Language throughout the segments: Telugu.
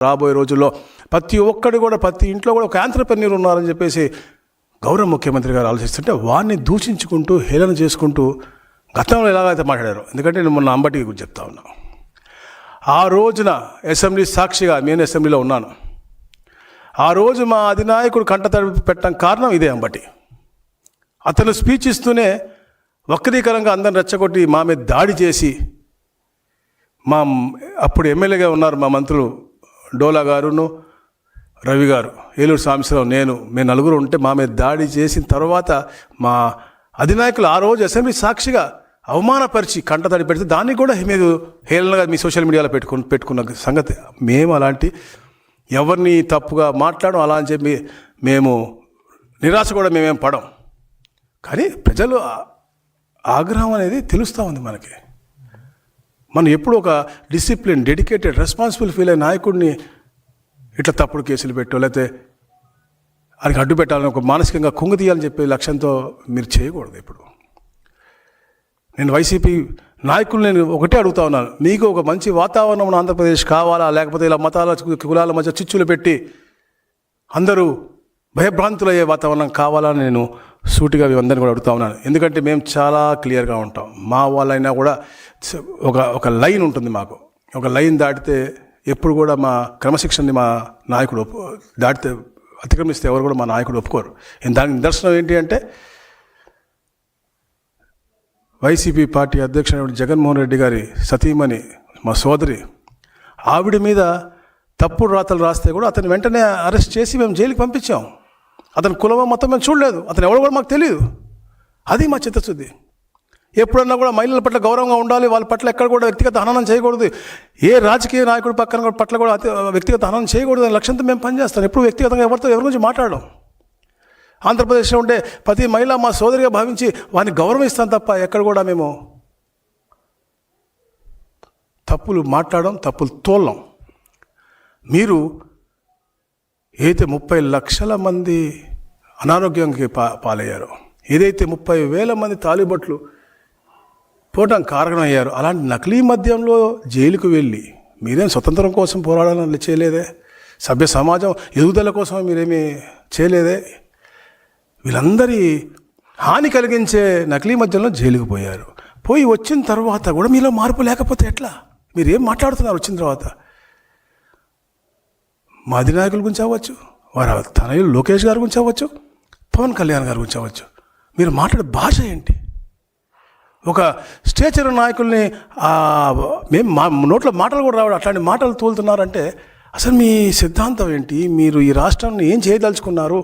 రాబోయే రోజుల్లో ప్రతి ఒక్కడు కూడా ప్రతి ఇంట్లో కూడా ఒక ఆంధ్రప్రన్యూర్ ఉన్నారని చెప్పేసి గౌరవ ముఖ్యమంత్రి గారు ఆలోచిస్తుంటే వారిని దూషించుకుంటూ హేళన చేసుకుంటూ గతంలో ఎలాగైతే మాట్లాడారు ఎందుకంటే నేను మొన్న అంబటి గురించి చెప్తా ఉన్నా. ఆ రోజున అసెంబ్లీ సాక్షిగా నేను అసెంబ్లీలో ఉన్నాను. ఆ రోజు మా అధినాయకుడు కంట తడిపి పెట్టడం కారణం ఇదే అంబటి. అతను స్పీచ్ ఇస్తూనే వక్రీకరంగా అందరిని రెచ్చగొట్టి మా మీద దాడి చేసి మా అప్పుడు ఎమ్మెల్యేగా ఉన్నారు మా మంత్రులు డోలా గారును రవి గారు ఏలూరు సాంబశివరావు నేను మేము నలుగురు ఉంటే మా మీద దాడి చేసిన తర్వాత మా అధినాయకులు ఆ రోజు అసెంబ్లీ సాక్షిగా అవమానపరిచి కంటతడి పెడితే దాన్ని కూడా మీరు హేళనగా మీ సోషల్ మీడియాలో పెట్టుకుని పెట్టుకున్న సంగతి. మేము అలాంటి ఎవరిని తప్పుగా మాట్లాడడం అలా అని చెప్పి మేము నిరాశ కూడా మేమేం పడం. కానీ ప్రజలు ఆగ్రహం అనేది తెలుస్తూ ఉంది మనకి. మనం ఎప్పుడు ఒక డిసిప్లిన్ డెడికేటెడ్ రెస్పాన్సిబుల్ ఫీల్ అయిన నాయకుడిని ఇట్లా తప్పుడు కేసులు పెట్టో లేకపోతే ఆయనకి అడ్డు పెట్టాలని ఒక మానసికంగా కుంగు తీయాలని చెప్పే లక్ష్యంతో మీరు చేయకూడదు ఇప్పుడు నేను వైసీపీ నాయకులు నేను ఒకటే అడుగుతా ఉన్నాను మీకు ఒక మంచి వాతావరణం ఉన్న ఆంధ్రప్రదేశ్ కావాలా? లేకపోతే ఇలా మతాల కులాల మధ్య చిచ్చులు పెట్టి అందరూ భయభ్రాంతులయ్యే వాతావరణం కావాలని నేను సూటిగా అందరిని కూడా అడుగుతా ఉన్నాను. ఎందుకంటే మేము చాలా క్లియర్గా ఉంటాం. మా వాళ్ళైనా కూడా ఒక ఒక లైన్ ఉంటుంది మాకు. ఒక లైన్ దాటితే ఎప్పుడు కూడా మా క్రమశిక్షణని మా నాయకుడు ఒప్పు దాటితే అతిక్రమిస్తే ఎవరు కూడా మా నాయకుడు ఒప్పుకోరు. దానికి నిదర్శనం ఏంటి అంటే వైసీపీ పార్టీ అధ్యక్షుడు జగన్మోహన్ రెడ్డి గారి సతీమణి మా సోదరి ఆవిడ మీద తప్పుడు రాతలు రాస్తే కూడా అతను వెంటనే అరెస్ట్ చేసి మేము జైలుకి పంపించాం. అతని కులమో మొత్తం మేము చూడలేదు. అతను ఎవడో కూడా మాకు తెలియదు అది మా చిత్తశుద్ధి. ఎప్పుడన్నా కూడా మహిళల పట్ల గౌరవంగా ఉండాలి వాళ్ళ పట్ల ఎక్కడ కూడా వ్యక్తిగత హననం చేయకూడదు. ఏ రాజకీయ నాయకుడి పక్కన కూడా- పట్ల కూడా వ్యక్తిగత హననం చేయకూడదు అనే లక్ష్యంతో మేము పనిచేస్తాం. ఎప్పుడు వ్యక్తిగతంగా ఎవరితో ఎవరి గురించి మాట్లాడడం? ఆంధ్రప్రదేశ్లో ఉండే ప్రతి మహిళ మా సోదరిగా భావించి వారిని గౌరవిస్తాం తప్ప ఎక్కడ కూడా మేము తప్పులు మాట్లాడడం తప్పులు తోలం మీరు ఏదైతే ముప్పై లక్షల మంది అనారోగ్యానికి పా పాలయ్యారో ఏదైతే ముప్పై వేల మంది తాలిబట్లు పోవటం కారణమయ్యారు. అలాంటి నకిలీ మద్యంలో జైలుకు వెళ్ళి మీరేం స్వతంత్రం కోసం పోరాడాలని చేయలేదే? సభ్య సమాజం ఎదుగుదల కోసం మీరేమీ చేయలేదే? వీళ్ళందరి హాని కలిగించే నకిలీ మద్యంలో జైలుకు పోయారు. పోయి వచ్చిన తర్వాత కూడా మీలో మార్పు లేకపోతే ఎట్లా? మీరు ఏం మాట్లాడుతున్నారు వచ్చిన తర్వాత? మా అధినాయకుల గురించి అవ్వచ్చు వారి తనయులు లోకేష్ గారి గురించి అవ్వచ్చు పవన్ కళ్యాణ్ గారి గురించి అవ్వచ్చు. మీరు మాట్లాడే భాష ఏంటి? ఒక స్టేచర్ నాయకుల్ని మేము మా నోట్లో మాటలు కూడా రావడం అట్లాంటి మాటలు తోలుతున్నారంటే అసలు మీ సిద్ధాంతం ఏంటి? మీరు ఈ రాష్ట్రాన్ని ఏం చేయదలుచుకున్నారు?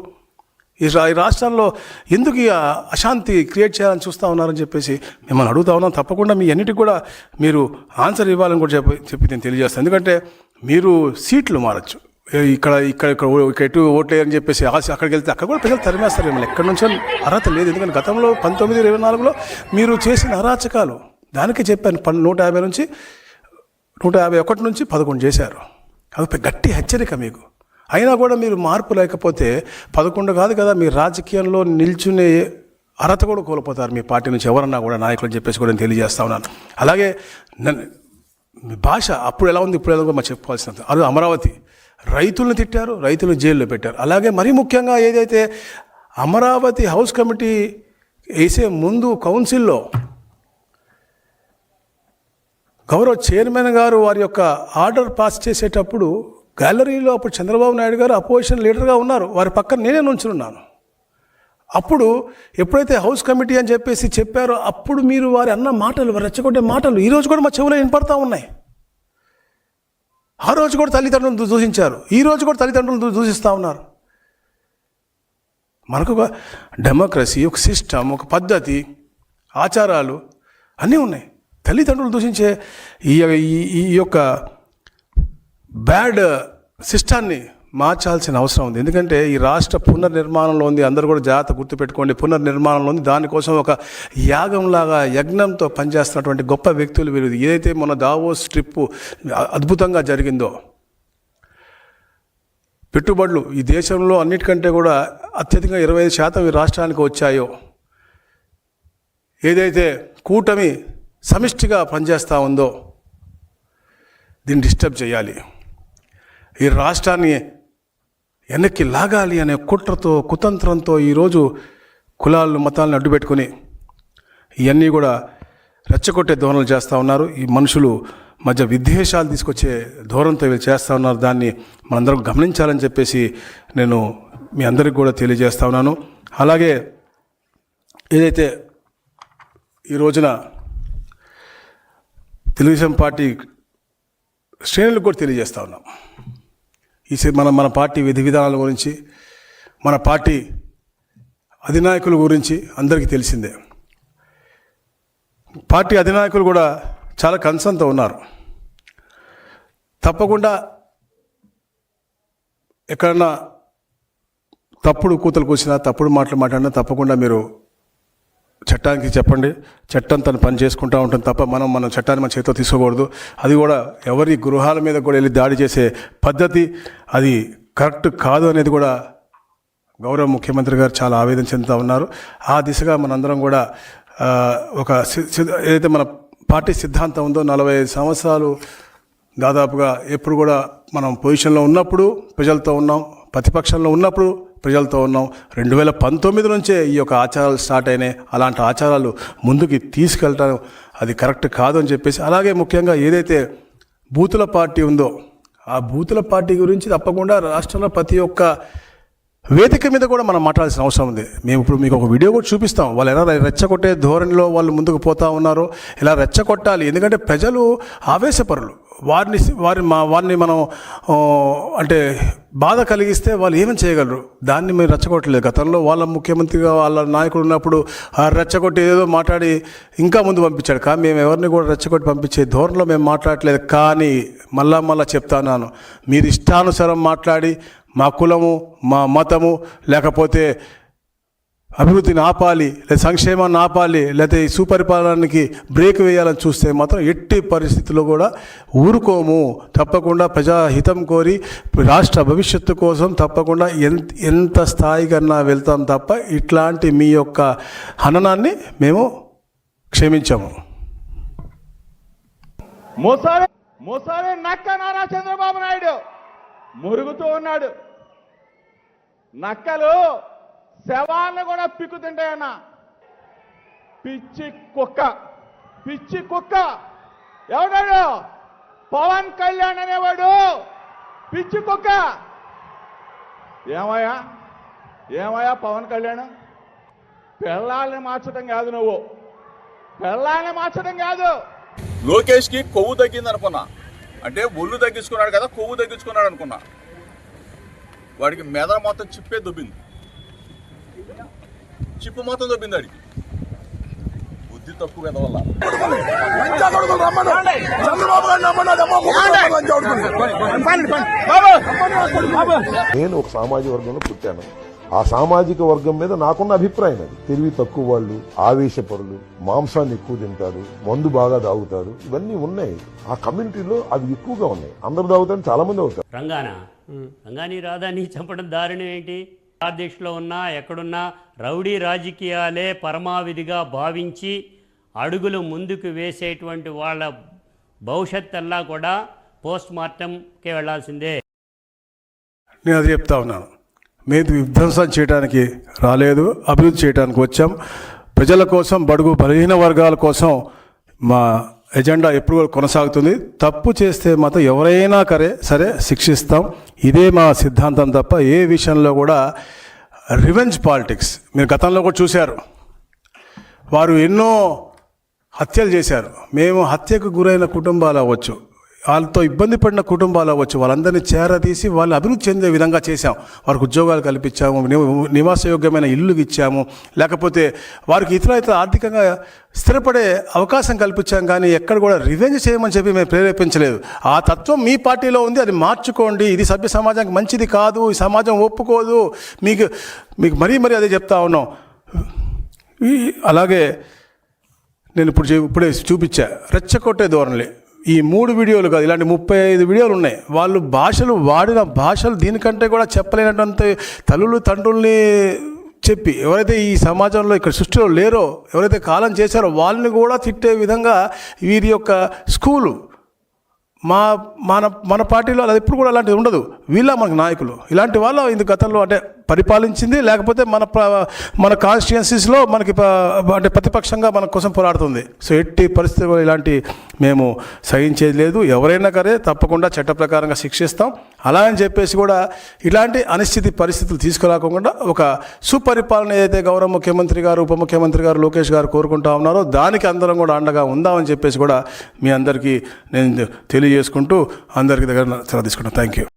ఈ ఈ రాష్ట్రాల్లో ఎందుకు ఈ అశాంతి క్రియేట్ చేయాలని చూస్తూ ఉన్నారని చెప్పేసి మిమ్మల్ని అడుగుతా ఉన్నాం. తప్పకుండా మీ అన్నిటికి కూడా మీరు ఆన్సర్ ఇవ్వాలని కూడా చెప్పి చెప్పి నేను తెలియజేస్తాను. ఎందుకంటే మీరు సీట్లు మారచ్చు. ఇక్కడ ఇక్కడ ఇక్కడ ఓ- ఇక్కడ ఎటు ఓట్లేదని చెప్పేసి ఆశ అక్కడికి వెళ్తే అక్కడ కూడా ప్రజలు తరిమేస్తారు మిమ్మల్ని. ఎక్కడి నుంచో అర్హత లేదు. ఎందుకంటే గతంలో పంతొమ్మిది ఇరవై నాలుగులో మీరు చేసిన అరాచకాలు దానికి చెప్పాను పన్ నూట యాభై నుంచి నూట యాభై ఒకటి నుంచి పదకొండు చేశారు. అది ఒక గట్టి హెచ్చరిక మీకు. అయినా కూడా మీరు మార్పు లేకపోతే పదకొండు కాదు కదా మీ రాజకీయంలో నిల్చునే అర్హత కూడా కోల్పోతారు మీ పార్టీ నుంచి. ఎవరన్నా కూడా నాయకులు చెప్పేసి కూడా నేను తెలియజేస్తా ఉన్నాను. అలాగే నన్ను భాష అప్పుడు ఎలా ఉంది ఇప్పుడు ఎలా ఉందో మాకు చెప్పుకోవాల్సినంత. అది అమరావతి. రైతులను తిట్టారు రైతులను జైల్లో పెట్టారు. అలాగే మరీ ముఖ్యంగా ఏదైతే అమరావతి హౌస్ కమిటీ వేసే ముందు కౌన్సిల్లో గౌరవ చైర్మన్ గారు వారి యొక్క ఆర్డర్ పాస్ చేసేటప్పుడు గ్యాలరీలో అప్పుడు చంద్రబాబు నాయుడు గారు అపోజిషన్ లీడర్గా ఉన్నారు. వారి పక్కన నేనే నుంచున్నాను. అప్పుడు ఎప్పుడైతే హౌస్ కమిటీ అని చెప్పేసి చెప్పారో అప్పుడు మీరు వారి అన్న మాటలు రెచ్చగొట్టే మాటలు ఈరోజు కూడా మా చెవులో వినపడతా ఉన్నాయి. ఆ రోజు కూడా తల్లిదండ్రులను దూషించారు. ఈ రోజు కూడా తల్లిదండ్రులను దూషిస్తూ ఉన్నారు. మనకు ఒక డెమోక్రసీ ఒక సిస్టమ్ ఒక పద్ధతి ఆచారాలు అన్నీ ఉన్నాయి. తల్లిదండ్రులు దూషించే ఈ ఈ- ఈ యొక్క బ్యాడ్ సిస్టాన్ని మార్చాల్సిన అవసరం ఉంది. ఎందుకంటే ఈ రాష్ట్ర పునర్నిర్మాణంలో ఉంది. అందరూ కూడా జాగ్రత్త గుర్తుపెట్టుకోండి. పునర్నిర్మాణంలో ఉంది. దానికోసం ఒక యాగంలాగా యజ్ఞంతో పనిచేస్తున్నటువంటి గొప్ప వ్యక్తులు వీరు. ఏదైతే మన దావోస్ ట్రిప్ అద్భుతంగా జరిగిందో పెట్టుబడులు ఈ దేశంలో అన్నిటికంటే కూడా అత్యధికంగా ఇరవై ఐదు శాతం ఈ రాష్ట్రానికి వచ్చాయో ఏదైతే కూటమి సమిష్టిగా పనిచేస్తూ ఉందో దీన్ని డిస్టర్బ్ చేయాలి. ఈ రాష్ట్రాన్ని వెనక్కి లాగాలి అనే కుట్రతో కుతంత్రంతో ఈరోజు కులాలను మతాలను అడ్డుపెట్టుకుని ఇవన్నీ కూడా రెచ్చగొట్టే ధోరణులు చేస్తూ ఉన్నారు. ఈ మనుషులు మధ్య విద్వేషాలు తీసుకొచ్చే ధోరణితో వీళ్ళు చేస్తూ ఉన్నారు. దాన్ని మనందరం గమనించాలని చెప్పేసి నేను మీ అందరికి కూడా తెలియజేస్తా ఉన్నాను. అలాగే ఏదైతే ఈ రోజున తెలుగుదేశం పార్టీ శ్రేణులకు కూడా తెలియజేస్తా ఉన్నాం. ఈ సి- మన మన పార్టీ విధి విధానాల గురించి మన పార్టీ అధినాయకుల గురించి అందరికీ తెలిసిందే. పార్టీ అధినాయకులు కూడా చాలా కన్సర్న్తో ఉన్నారు. తప్పకుండా ఎక్కడన్నా తప్పుడు కూతలు కూసినా తప్పుడు మాటలు మాట్లాడినా తప్పకుండా మీరు చట్టానికి చెప్పండి. చట్టం తను పని చేసుకుంటూ ఉంటుంది తప్ప మనం మన చట్టాన్ని మన చేతితో తీసుకోకూడదు. అది కూడా ఎవరి గృహాల మీద కూడా వెళ్ళి దాడి చేసే పద్ధతి అది కరెక్ట్ కాదు అనేది కూడా గౌరవ ముఖ్యమంత్రి గారు చాలా ఆవేదన చెందుతూ ఉన్నారు. ఆ దిశగా మనందరం కూడా ఒక ఏదైతే మన పార్టీ సిద్ధాంతం ఉందో నలభై ఐదు సంవత్సరాలు దాదాపుగా ఎప్పుడు కూడా మనం పొజిషన్లో ఉన్నప్పుడు ప్రజలతో ఉన్నాం ప్రతిపక్షంలో ఉన్నప్పుడు ప్రజలతో ఉన్నాం. రెండు వేల పంతొమ్మిది నుంచే ఈ యొక్క ఆచారాలు స్టార్ట్ అయినాయి. అలాంటి ఆచారాలు ముందుకి తీసుకెళ్ళటం అది కరెక్ట్ కాదు అని చెప్పేసి. అలాగే ముఖ్యంగా ఏదైతే బూతుల పార్టీ ఉందో ఆ బూతుల పార్టీ గురించి తప్పకుండా రాష్ట్రంలో ప్రతి ఒక్క వేదిక మీద కూడా మనం మాట్లాడాల్సిన అవసరం ఉంది. మేము ఇప్పుడు మీకు ఒక వీడియో కూడా చూపిస్తాం. వాళ్ళు ఎలా రెచ్చగొట్టే ధోరణిలో వాళ్ళు ముందుకు పోతా ఉన్నారో ఇలా రెచ్చగొట్టాలి. ఎందుకంటే ప్రజలు ఆవేశపరులు. వారిని వారి మా వారిని మనం అంటే బాధ కలిగిస్తే వాళ్ళు ఏమని చేయగలరు? దాన్ని మేము రెచ్చగొట్టలేదు. గతంలో వాళ్ళ ముఖ్యమంత్రిగా వాళ్ళ నాయకుడు ఉన్నప్పుడు ఆ రెచ్చగొట్టి ఏదో మాట్లాడి ఇంకా ముందు పంపించాడు. కానీ మేము ఎవరిని కూడా రెచ్చగొట్టి పంపించే ధోరణిలో మేము మాట్లాడట్లేదు. కానీ మళ్ళా మళ్ళా చెప్తాను మీరు ఇష్టానుసారం మాట్లాడి మా కులము మా మతము లేకపోతే అభివృద్ధిని ఆపాలి లేదా సంక్షేమాన్ని ఆపాలి లేకపోతే ఈ సుపరిపాలనకి బ్రేక్ వేయాలని చూస్తే మాత్రం ఎట్టి పరిస్థితుల్లో కూడా ఊరుకోము. తప్పకుండా ప్రజాహితం కోరి రాష్ట్ర భవిష్యత్తు కోసం తప్పకుండా ఎంత ఎంత స్థాయికన్నా వెళ్తాం తప్ప ఇట్లాంటి మీ యొక్క హననాన్ని మేము క్షమించాము. మోసారే మోసారే నక్క నారా చంద్రబాబు నాయుడు మురుగుతూ ఉన్నాడు. నక్కలు శవాలను కూడా పిక్కుతుంటాయన్న పిచ్చి కుక్క పిచ్చి కుక్క. ఎవడాడు? పవన్ కళ్యాణ్ అనేవాడు. పిచ్చి కుక్క. ఏమయ్యా? ఏమయ్యా పవన్ కళ్యాణ్? పిల్లల్ని మార్చడం కాదు నువ్వు. పిల్లల్ని మార్చడం కాదు. లోకేష్కి కొవ్వు తగ్గింది అనుకున్నా. అంటే ఒళ్ళు తగ్గించుకున్నాడు కదా కొవ్వు తగ్గించుకున్నాడు అనుకున్నా. వాడికి మెదడు మొత్తం చిప్పే దుబ్బింది. చిప్పు మొత్తం దొబ్బింది వాడికి బుద్ధి తక్కువ కదా వల్ల నేను ఒక సామాజిక వర్గంలో పుట్టాను. ఆ సామాజిక వర్గం మీద నాకున్న అభిప్రాయం అది. తెలివి తక్కువ వాళ్ళు ఆవేశపరులు మాంసాన్ని ఎక్కువ తింటారు మందు బాగా తాగుతారు ఇవన్నీ ఉన్నాయి. ఆ కమ్యూనిటీలో అవి ఎక్కువగా ఉన్నాయి. అందరు తాగుతారు చాలా మంది అవుతారు. రంగానా? రంగాని రాధాని చంపడం దారుణం ఏంటి? అధ్యక్షులో ఉన్నా ఎక్కడున్నా రౌడీ రాజకీయాలే పరమావిధిగా భావించి అడుగులు ముందుకు వేసేటువంటి వాళ్ళ భవిష్యత్తల్లా కూడా పోస్ట్ మార్టంకే వెళ్ళాల్సిందే. నేను అది చెప్తా ఉన్నాను. మేము విధ్వంసం చేయడానికి రాలేదు అభివృద్ధి చేయడానికి వచ్చాం. ప్రజల కోసం బడుగు బలహీన వర్గాల కోసం మా ఎజెండా ఎప్పుడు కూడా కొనసాగుతుంది? తప్పు చేస్తే మాత్రం ఎవరైనా కరే సరే శిక్షిస్తాం. ఇదే మా సిద్ధాంతం తప్ప ఏ విషయంలో కూడా రివెంజ్ పాలిటిక్స్ మీరు గతంలో కూడా చూశారు. వారు ఎన్నో హత్యలు చేశారు. మేము హత్యకు గురైన కుటుంబాలు అవ్వచ్చు. వాళ్ళతో ఇబ్బంది పడిన కుటుంబాలు అవ్వచ్చు. వాళ్ళందరినీ చేరదీసి వాళ్ళు అభివృద్ధి చెందే విధంగా చేశాం వారికి ఉద్యోగాలు కల్పించాము నివాసయోగ్యమైన ఇల్లు ఇచ్చాము. లేకపోతే వారికి ఇతర ఇతర ఆర్థికంగా స్థిరపడే అవకాశం కల్పించాం కానీ ఎక్కడ కూడా రివెంజ్ చేయమని చెప్పి మేము ప్రేరేపించలేదు. ఆ తత్వం మీ పార్టీలో ఉంది అది మార్చుకోండి. ఇది సభ్య సమాజానికి మంచిది కాదు ఈ సమాజం ఒప్పుకోదు. మీకు మీకు మరీ మరీ అదే చెప్తా ఉన్నాం. అలాగే నేను ఇప్పుడు ఇప్పుడే చూపించా. రెచ్చగొట్టే ధోరణి. ఈ మూడు వీడియోలు కాదు ఇలాంటి ముప్పై ఐదు వీడియోలు ఉన్నాయి. వాళ్ళు భాషలు వాడిన భాషలు దీనికంటే కూడా చెప్పలేనటువంటి తల్లులు తండ్రుల్ని చెప్పి ఎవరైతే ఈ సమాజంలో ఇక్కడ సృష్టిలో లేరో ఎవరైతే కాలం చేశారో వాళ్ళని కూడా తిట్టే విధంగా వీరి యొక్క స్కూలు మా మన మన పార్టీలో అది ఎప్పుడు కూడా అలాంటిది ఉండదు. వీళ్ళ మనకు నాయకులు. ఇలాంటి వాళ్ళు ఇది గతంలో అంటే పరిపాలించింది లేకపోతే మన మన కాన్స్టిట్యున్సీస్లో మనకి అంటే ప్రతిపక్షంగా మన కోసం పోరాడుతుంది. సో ఎట్టి పరిస్థితుల్లో ఇలాంటి మేము సహించేది లేదు. ఎవరైనా సరే తప్పకుండా చట్ట ప్రకారంగా శిక్షిస్తాం. అలా అని చెప్పేసి కూడా ఇలాంటి అనిశ్చితి పరిస్థితులు తీసుకురాకుండా ఒక సుపరిపాలన ఏదైతే గౌరవ ముఖ్యమంత్రి గారు ఉప ముఖ్యమంత్రి గారు లోకేష్ గారు కోరుకుంటా ఉన్నారో దానికి అందరం కూడా అండగా ఉందామని చెప్పేసి కూడా మీ అందరికీ నేను తెలియజేసుకుంటూ అందరికీ దగ్గర సెలవు తీసుకుంటాను థ్యాంక్ యూ